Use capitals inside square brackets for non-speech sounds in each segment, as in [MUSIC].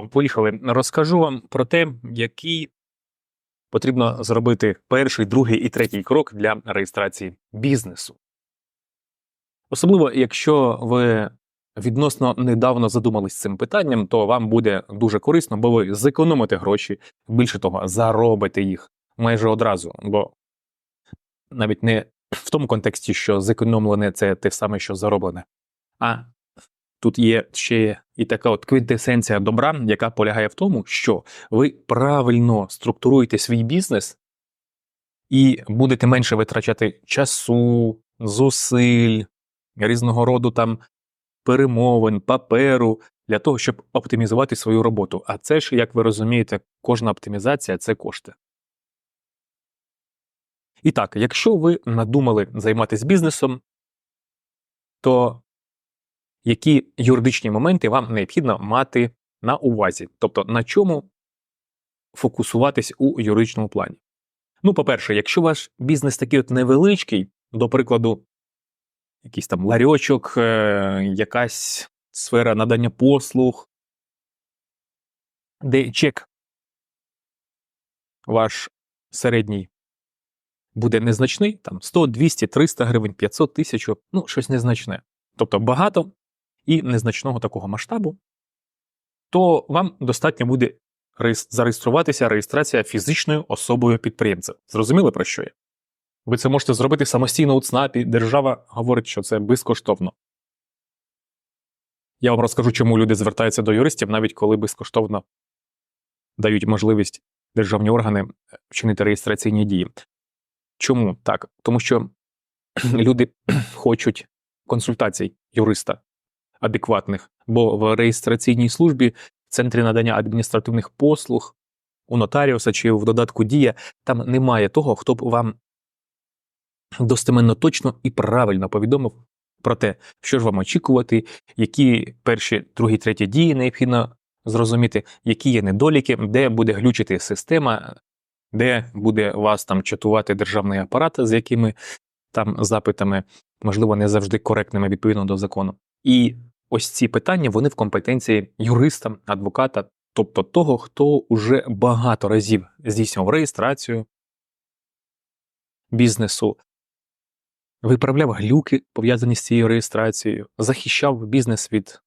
Поїхали. Розкажу вам про те, який потрібно зробити перший, другий і третій крок для реєстрації бізнесу. Особливо, якщо ви відносно недавно задумались цим питанням, то вам буде дуже корисно, бо ви зекономите гроші, більше того, заробите їх майже одразу. Бо навіть не в тому контексті, що зекономлене це те саме, що зароблене, а тут є ще і така от квінтесенція добра, яка полягає в тому, що ви правильно структуруєте свій бізнес і будете менше витрачати часу, зусиль, різного роду там перемовин, паперу для того, щоб оптимізувати свою роботу. А це ж, як ви розумієте, кожна оптимізація це кошти. І так, якщо ви надумали займатися бізнесом, то які юридичні моменти вам необхідно мати на увазі, тобто на чому фокусуватись у юридичному плані. Ну, по-перше, якщо ваш бізнес такий от невеличкий, до прикладу, якийсь там ларьочок, е, якась сфера надання послуг, де чек ваш середній буде незначний, там 100, 200, 300 гривень, 500 тисяч, ну, щось незначне. Тобто багато і незначного такого масштабу, то вам достатньо буде зареєструватися реєстрація фізичною особою підприємця. Зрозуміли про що я? Ви це можете зробити самостійно у ЦНАПі, держава говорить, що це безкоштовно. Я вам розкажу, чому люди звертаються до юристів, навіть коли безкоштовно дають можливість державні органи вчинити реєстраційні дії. Чому так? Тому що [CLEARS THROAT] люди [CLEARS THROAT] хочуть консультацій юриста адекватних, бо в реєстраційній службі, в центрі надання адміністративних послуг, у нотаріуса чи в додатку Дія там немає того, хто б вам достеменно точно і правильно повідомив про те, що ж вам очікувати, які перші, другі, треті дії необхідно зрозуміти, які є недоліки, де буде глючити система, де буде вас там чатувати державний апарат, з якими там запитами, можливо, не завжди коректними відповідно до закону. І ось ці питання вони в компетенції юриста, адвоката, тобто того, хто уже багато разів здійснював реєстрацію бізнесу, виправляв глюки, пов'язані з цією реєстрацією, захищав бізнес від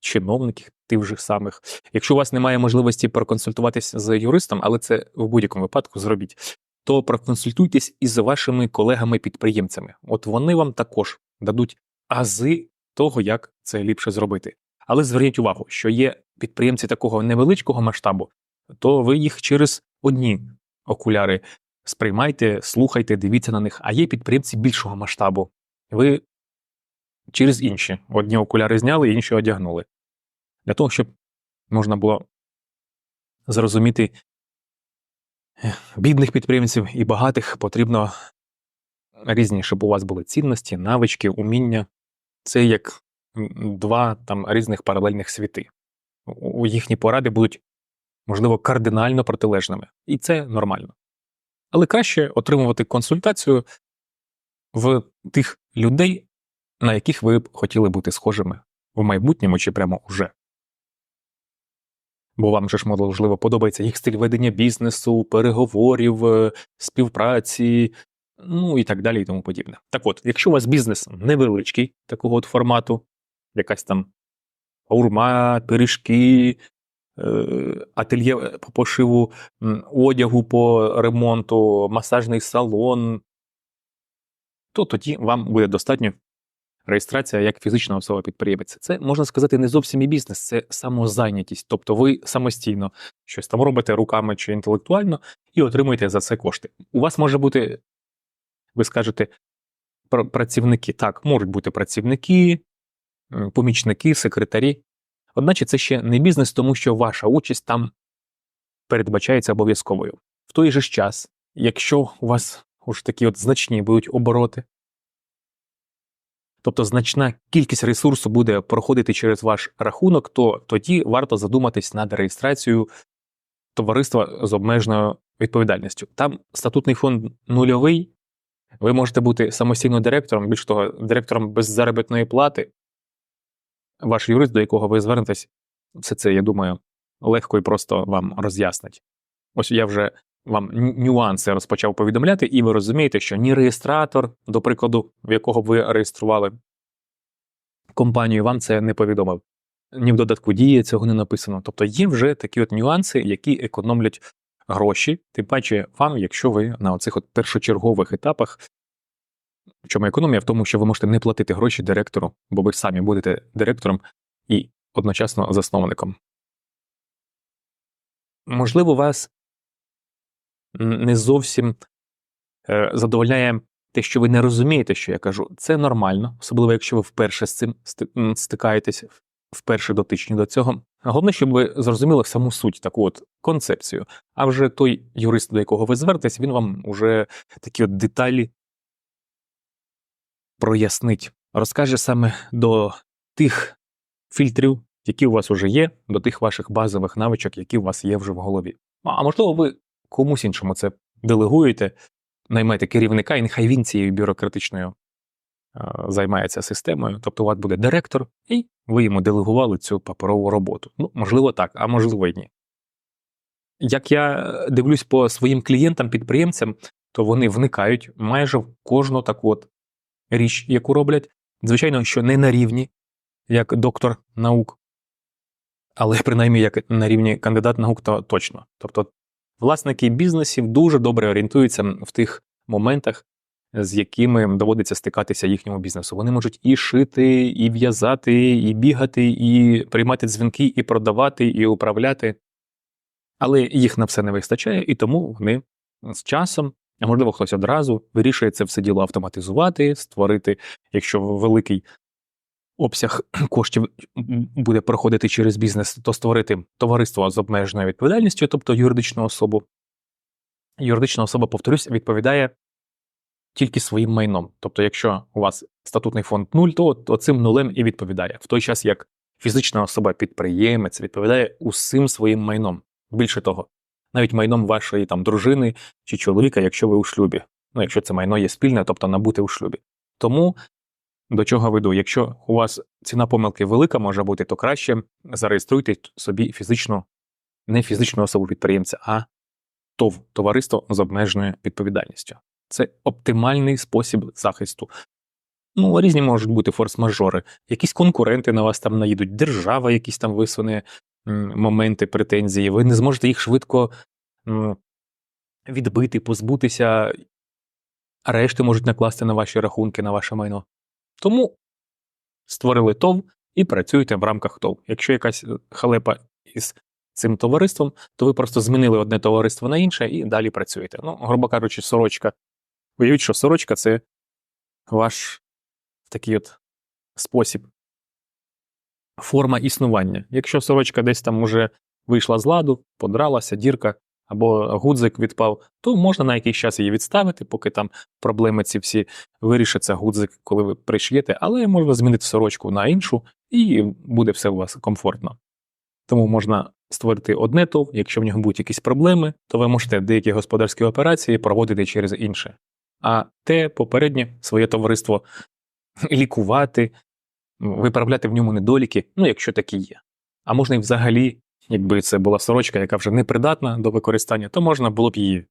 чиновників тих же самих. Якщо у вас немає можливості проконсультуватися з юристом, але це в будь-якому випадку зробіть, то проконсультуйтесь із вашими колегами-підприємцями. От вони вам також дадуть ази того, як це ліпше зробити. Але зверніть увагу, що є підприємці такого невеличкого масштабу, то ви їх через одні окуляри сприймайте, слухайте, дивіться на них. А є підприємці більшого масштабу. Ви через інші одні окуляри зняли, інші одягнули. Для того, щоб можна було зрозуміти бідних підприємців і багатих, потрібно різні, щоб у вас були цінності, навички, уміння. Це як два там різних паралельних світи. У їхні поради будуть, можливо, кардинально протилежними. І це нормально. Але краще отримувати консультацію в тих людей, на яких ви б хотіли бути схожими в майбутньому чи прямо уже. Бо вам же ж можливо подобається їх стиль ведення бізнесу, переговорів, е, співпраці, ну і так далі, і тому подібне. Так от, якщо у вас бізнес невеличкий такого от формату, якась там аурма, пиріжки, е, ательє по пошиву одягу по ремонту, масажний салон, то тоді вам буде достатньо реєстрація як фізична особа підприємця. Це можна сказати не зовсім і бізнес, це самозайнятість. Тобто ви самостійно щось там робите руками чи інтелектуально і отримуєте за це кошти. У вас може бути, ви скажете, пр- працівники. Так, можуть бути працівники, помічники, секретарі. Одначе це ще не бізнес, тому що ваша участь там передбачається обов'язковою. В той же ж час, якщо у вас уж такі от значні будуть обороти, тобто значна кількість ресурсу буде проходити через ваш рахунок, то тоді варто задуматись над реєстрацією товариства з обмеженою відповідальністю. Там статутний фонд нульовий, ви можете бути самостійно директором, більш того, директором без заробітної плати. Ваш юрист, до якого ви звернетесь, все це, я думаю, легко і просто вам роз'яснить. Ось я вже вам нюанси розпочав повідомляти, і ви розумієте, що ні реєстратор, до прикладу, в якого б ви реєстрували компанію, вам це не повідомив. Ні в додатку дії цього не написано. Тобто є вже такі от нюанси, які економлять гроші, тим паче вам, якщо ви на оцих от першочергових етапах. Чому економія? В тому, що ви можете не платити гроші директору, бо ви самі будете директором і одночасно засновником. Можливо, вас не зовсім е, задовольняє те, що ви не розумієте, що я кажу. Це нормально, особливо якщо ви вперше з цим сти- стикаєтесь, вперше дотичні до цього. Головне, щоб ви зрозуміли саму суть, таку от концепцію. А вже той юрист, до якого ви звертесь, він вам уже такі от деталі прояснить, розкаже саме до тих фільтрів, які у вас вже є, до тих ваших базових навичок, які у вас є вже в голові. А можливо, ви комусь іншому це делегуєте, наймете керівника, і нехай він цією бюрократичною займається системою. Тобто у вас буде директор, і ви йому делегували цю паперову роботу. Ну, можливо, так, а можливо, і ні. Як я дивлюсь по своїм клієнтам-підприємцям, то вони вникають майже в кожну таку от річ, яку роблять. Звичайно, що не на рівні, як доктор наук, але принаймні як на рівні кандидат наук, то точно. Тобто, власники бізнесів дуже добре орієнтуються в тих моментах, з якими доводиться стикатися їхньому бізнесу. Вони можуть і шити, і в'язати, і бігати, і приймати дзвінки, і продавати, і управляти. Але їх на все не вистачає, і тому вони з часом, а можливо, хтось одразу вирішує це все діло автоматизувати, створити, якщо великий обсяг [CLEARS THROAT] коштів буде проходити через бізнес, то створити товариство з обмеженою відповідальністю, тобто юридичну особу. Юридична особа, повторюсь, відповідає тільки своїм майном. Тобто, якщо у вас статутний фонд 0, то, то цим нулем і відповідає. В той час як фізична особа-підприємець відповідає усім своїм майном. Більше того, навіть майном вашої там дружини чи чоловіка, якщо ви у шлюбі. Ну, якщо це майно є спільне, тобто набути у шлюбі. Тому до чого веду? Якщо у вас ціна помилки велика може бути, то краще зареєструйте собі фізичну, не фізичну особу підприємця, а ТОВ товариство з обмеженою відповідальністю. Це оптимальний спосіб захисту. Ну, різні можуть бути форс-мажори, якісь конкуренти на вас там наїдуть, держава якісь там висуне моменти претензії, ви не зможете їх швидко відбити, позбутися, арешти можуть накласти на ваші рахунки, на ваше майно. Тому створили ТОВ і працюєте в рамках ТОВ. Якщо якась халепа із цим товариством, то ви просто змінили одне товариство на інше і далі працюєте. Ну, грубо кажучи, сорочка. Уявіть, що сорочка це ваш такий от спосіб, форма існування. Якщо сорочка десь там уже вийшла з ладу, подралася, дірка або гудзик відпав, то можна на якийсь час її відставити, поки там проблеми ці всі вирішаться гудзик, коли ви пришиєте, але можна змінити сорочку на іншу, і буде все у вас комфортно. Тому можна створити одне ТОВ, якщо в нього будуть якісь проблеми, то ви можете деякі господарські операції проводити через інше. А те попереднє своє товариство [LAUGHS] лікувати, виправляти в ньому недоліки, ну якщо такі є. А можна і взагалі, якби це була сорочка, яка вже не придатна до використання, то можна було б її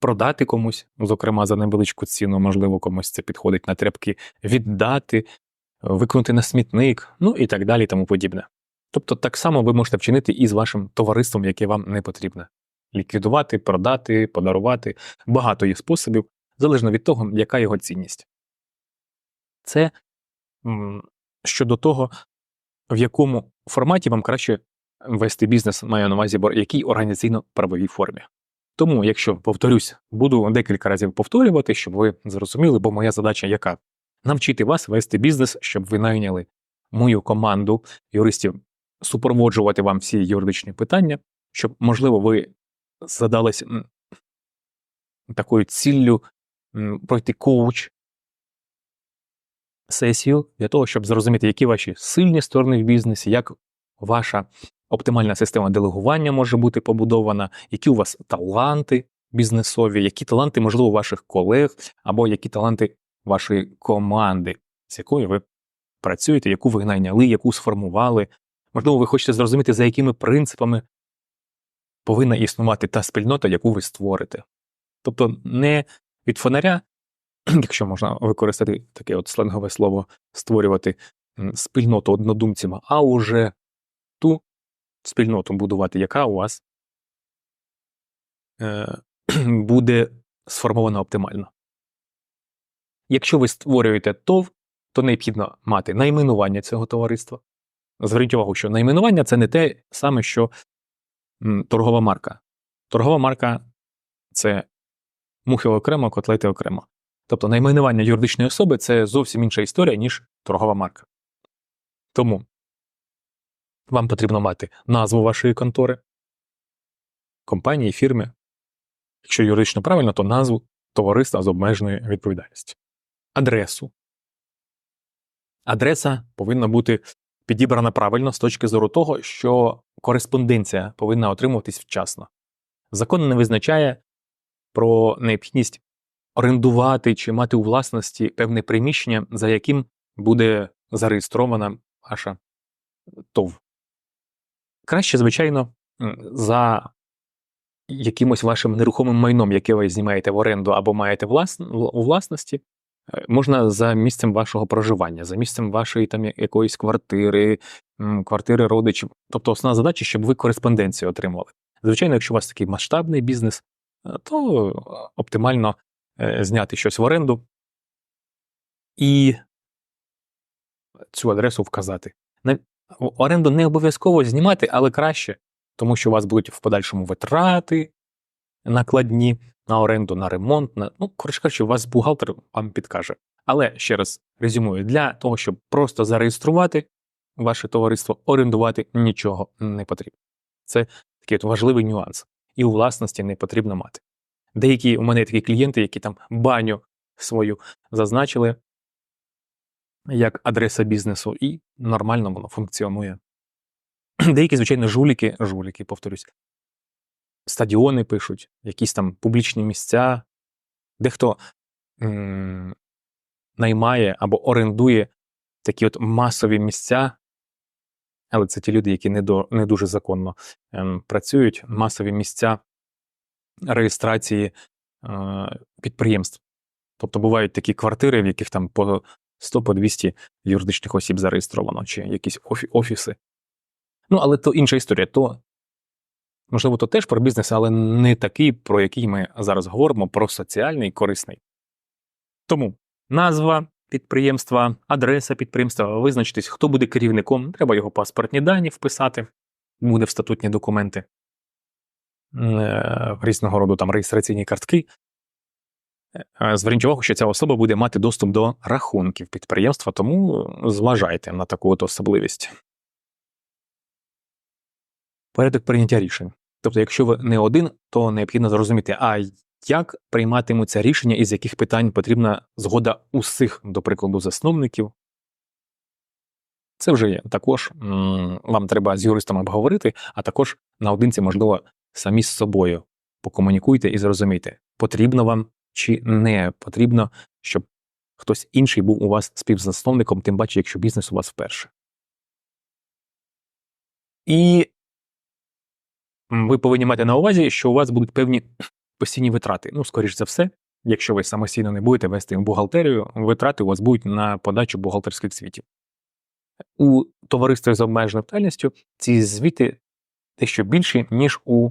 продати комусь, зокрема за невеличку ціну, можливо, комусь це підходить на тряпки, віддати, викинути на смітник, ну і так далі, тому подібне. Тобто так само ви можете вчинити і з вашим товариством, яке вам не потрібне. Ліквідувати, продати, подарувати. Багато є способів, залежно від того, яка його цінність. Це щодо того, в якому форматі вам краще вести бізнес, маю на увазі, якій організаційно-правовій формі. Тому, якщо повторюсь, буду декілька разів повторювати, щоб ви зрозуміли, бо моя задача яка? Навчити вас вести бізнес, щоб ви найняли мою команду юристів супроводжувати вам всі юридичні питання, щоб, можливо, ви задались такою ціллю пройти коуч сесію для того, щоб зрозуміти, які ваші сильні сторони в бізнесі, як ваша оптимальна система делегування може бути побудована, які у вас таланти бізнесові, які таланти, можливо, ваших колег, або які таланти вашої команди, з якою ви працюєте, яку ви найняли, яку сформували. Можливо, ви хочете зрозуміти, за якими принципами повинна існувати та спільнота, яку ви створите. Тобто не від фонаря, [CLEARS THROAT] якщо можна використати таке от сленгове слово, створювати спільноту однодумцями, а уже ту спільноту будувати, яка у вас е, [CLEARS THROAT] буде сформована оптимально. Якщо ви створюєте ТОВ, то необхідно мати найменування цього товариства. Зверніть увагу, що найменування це не те саме, що торгова марка. Торгова марка це мухи окремо, котлети окремо. Тобто найменування юридичної особи це зовсім інша історія, ніж торгова марка. Тому вам потрібно мати назву вашої контори, компанії, фірми. Якщо юридично правильно, то назву товариства з обмеженою відповідальністю. Адресу. Адреса повинна бути підібрана правильно з точки зору того, що кореспонденція повинна отримуватись вчасно. Закон не визначає про необхідність орендувати чи мати у власності певне приміщення, за яким буде зареєстрована ваша ТОВ. Краще, звичайно, за якимось вашим нерухомим майном, яке ви знімаєте в оренду або маєте у власності, е, можна за місцем вашого проживання, за місцем вашої там якоїсь квартири, квартири родичів. Тобто основна задача, щоб ви кореспонденцію отримували. Звичайно, якщо у вас такий масштабний бізнес, то оптимально е, зняти щось в оренду і цю адресу вказати. Оренду не обов'язково знімати, але краще, тому що у вас будуть в подальшому витрати накладні на оренду, на ремонт. На... Ну, коротше кажучи, у вас бухгалтер вам підкаже. Але ще раз резюмую, для того, щоб просто зареєструвати ваше товариство, орендувати нічого не потрібно. Це такий важливий нюанс. І у власності не потрібно мати. Деякі у мене такі клієнти, які там баню свою зазначили як адреса бізнесу, і нормально воно функціонує. [CLEARS THROAT] Деякі, звичайно, жуліки, жуліки, повторюсь, стадіони пишуть, якісь там публічні місця, дехто м наймає або орендує такі от масові місця, але це ті люди, які не до, не дуже законно ем, працюють, масові місця реєстрації е, підприємств. Тобто бувають такі квартири, в яких там по 100 по 200 юридичних осіб зареєстровано, чи якісь офі офіси. Ну, але то інша історія. То, можливо, то теж про бізнес, але не такий, про який ми зараз говоримо, про соціальний корисний. Тому назва підприємства, адреса підприємства, визначитись, хто буде керівником, треба його паспортні дані вписати, буде в статутні документи. Е, різного роду там реєстраційні картки, Е, зверніть увагу, що ця особа буде мати доступ до рахунків підприємства, тому зважайте на таку от особливість. Порядок прийняття рішень. Тобто, якщо ви не один, то необхідно зрозуміти, а як прийматимуться рішення, із яких питань потрібна згода усіх, до прикладу, засновників. Це вже. Також вам треба з юристом обговорити, а також наодинці, можливо, самі з собою покомунікуйте і зрозумійте, потрібно вам чи не потрібно, щоб хтось інший був у вас співзасновником, тим паче, якщо бізнес у вас вперше. І ви повинні мати на увазі, що у вас будуть певні постійні витрати. Ну, скоріш за все, якщо ви самостійно не будете вести бухгалтерію, витрати у вас будуть на подачу бухгалтерських звітів. У товаристві з обмеженою відповідальністю ці звіти дещо більші, ніж у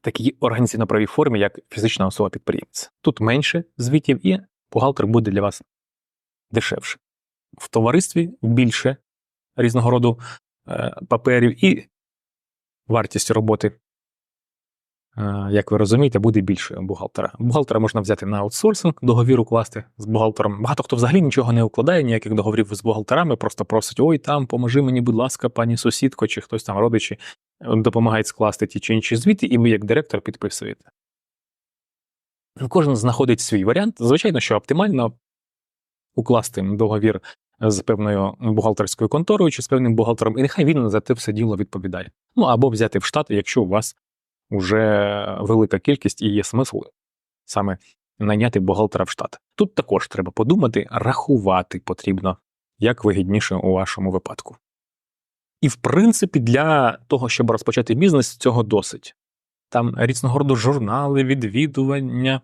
такій організаційно-правій формі, як фізична особа підприємець. Тут менше звітів, і бухгалтер буде для вас дешевше. В товаристві більше різного роду е, паперів, і вартість роботи, як ви розумієте, буде більше бухгалтера. Бухгалтера можна взяти на аутсорсинг, договір укласти з бухгалтером. Багато хто взагалі нічого не укладає, ніяких договорів з бухгалтерами, просто просить: ой, там, поможи мені, будь ласка, пані сусідко, чи хтось там родичі допомагають скласти ті чи інші звіти, і ви, як директор, підписуєте. Кожен знаходить свій варіант. Звичайно, що оптимально укласти договір з певною бухгалтерською конторою чи з певним бухгалтером, і нехай він за те все діло відповідає. Ну або взяти в штат, якщо у вас вже велика кількість і є смисл саме найняти бухгалтера в штат. Тут також треба подумати, рахувати потрібно як вигідніше у вашому випадку. І, в принципі, для того, щоб розпочати бізнес, цього досить. Там різного роду журнали, відвідування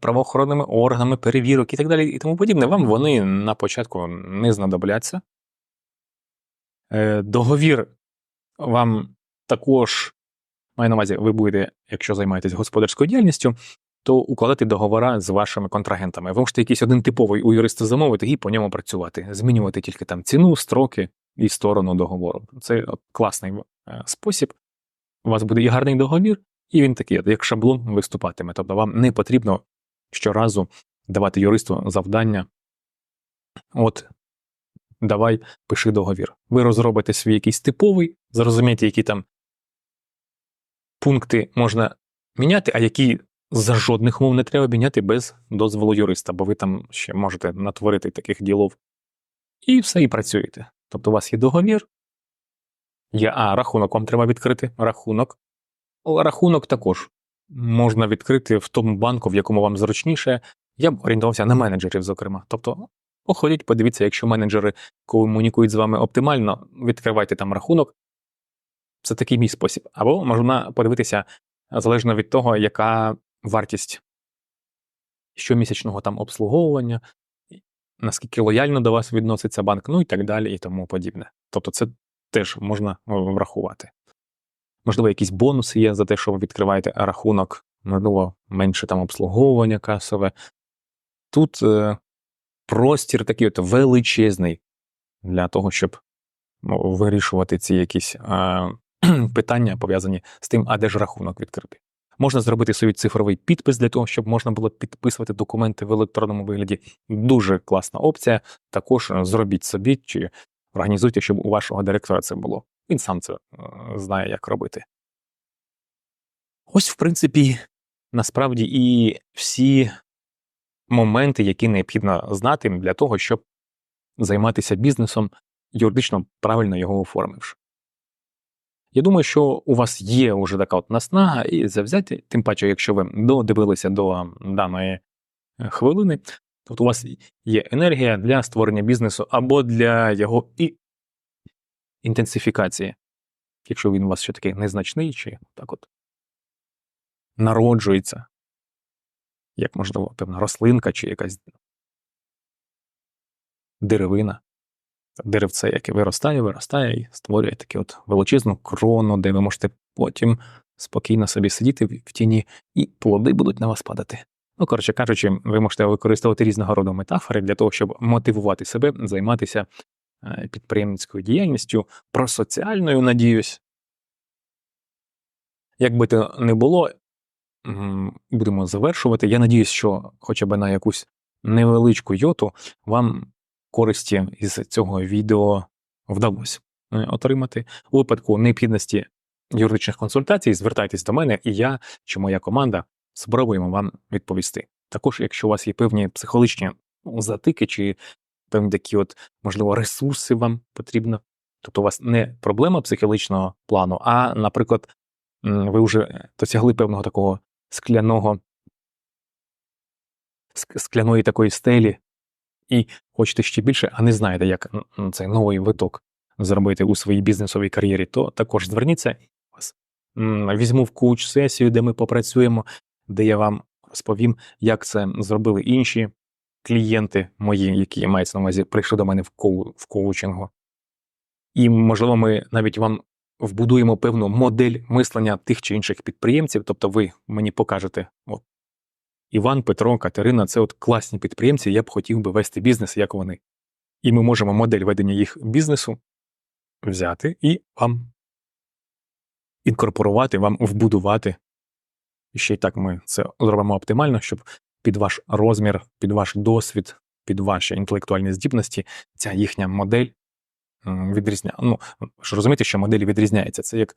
правоохоронними органами, перевірок і так далі, і тому подібне. Вам вони на початку не знадобляться. Е, Договір вам також маю на увазі, ви будете, якщо займаєтесь господарською діяльністю, то укладати договори з вашими контрагентами. Ви можете якийсь один типовий у юриста замовити і по ньому працювати, змінювати тільки там ціну, строки і сторону договору. Це класний е, спосіб. У вас буде і гарний договір, і він такий, як шаблон, виступатиме. Тобто вам не потрібно щоразу давати юристу завдання. От, давай, пиши договір. Ви розробите свій якийсь типовий, зрозумієте, які там пункти можна міняти, а які за жодних умов не треба міняти без дозволу юриста, бо ви там ще можете натворити таких ділов. І все, і працюєте. Тобто у вас є договір, є, а рахунок вам треба відкрити. Рахунок. Рахунок також можна відкрити в тому банку, в якому вам зручніше. Я б орієнтувався на менеджерів, зокрема. Тобто, походіть, подивіться, якщо менеджери комунікують з вами оптимально, відкривайте там рахунок. Це такий мій спосіб. Або можна подивитися залежно від того, яка вартість щомісячного там обслуговування, наскільки лояльно до вас відноситься банк, ну і так далі, і тому подібне. Тобто, це теж можна врахувати. Можливо, якісь бонуси є за те, що ви відкриваєте рахунок, можливо, менше там обслуговування касове. Тут е, простір такий от величезний для того, щоб ну, вирішувати ці якісь е, [CLEARS THROAT] питання, пов'язані з тим, а де ж рахунок відкрити. Можна зробити собі цифровий підпис для того, щоб можна було підписувати документи в електронному вигляді. Дуже класна опція. Також зробіть собі чи організуйте, щоб у вашого директора це було. Він сам це е, знає, як робити. Ось, в принципі, насправді і всі моменти, які необхідно знати для того, щоб займатися бізнесом, юридично правильно його оформивши. Я думаю, що у вас є вже така от наснага і завзяття, тим паче, якщо ви додивилися до даної е, хвилини, тобто у вас є енергія для створення бізнесу або для його і інтенсифікації, якщо він у вас ще такий незначний, чи так от народжується, як можливо, певна рослинка чи якась деревина деревце, яке виростає, виростає і створює таке от величезну крону, де ви можете потім спокійно собі сидіти в тіні, і плоди будуть на вас падати. Ну, коротше кажучи, ви можете використовувати різного роду метафори для того, щоб мотивувати себе займатися е, підприємницькою діяльністю, просоціальною, надіюсь. Як би то не було, будемо завершувати. Я надіюсь, що хоча б на якусь невеличку йоту вам користі із цього відео вдалося е, отримати. У випадку необхідності юридичних консультацій звертайтесь до мене, і я чи моя команда спробуємо вам відповісти. Також, якщо у вас є певні психологічні затики, чи певні такі, от, можливо, ресурси вам потрібно, тобто у вас не проблема психологічного плану, а, наприклад, ви вже досягли певного такого скляного скляної такої стелі, і хочете ще більше, а не знаєте, як цей новий виток зробити у своїй бізнесовій кар'єрі, то також зверніться візьму в куч сесію, де ми попрацюємо, де я вам розповім, як це зробили інші клієнти мої, які мається на увазі, прийшли до мене в коу в коучингу. І, можливо, ми навіть вам вбудуємо певну модель мислення тих чи інших підприємців, тобто ви мені покажете, от, Іван, Петро, Катерина це от класні підприємці, я б хотів би вести бізнес, як вони. І ми можемо модель ведення їх бізнесу взяти і вам інкорпорувати, вам вбудувати. І ще й так ми це зробимо оптимально, щоб під ваш розмір, під ваш досвід, під ваші інтелектуальні здібності ця їхня модель відрізняє. Ну, ж розумієте, що модель відрізняється. Це як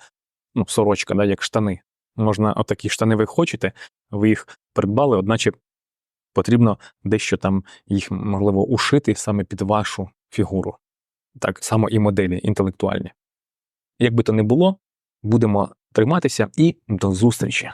ну, сорочка, да, як штани. Можна отакі штани ви хочете, ви їх придбали, одначе потрібно дещо там їх можливо ушити саме під вашу фігуру. Так само і моделі інтелектуальні. Як би то не було, будемо триматися і до зустрічі!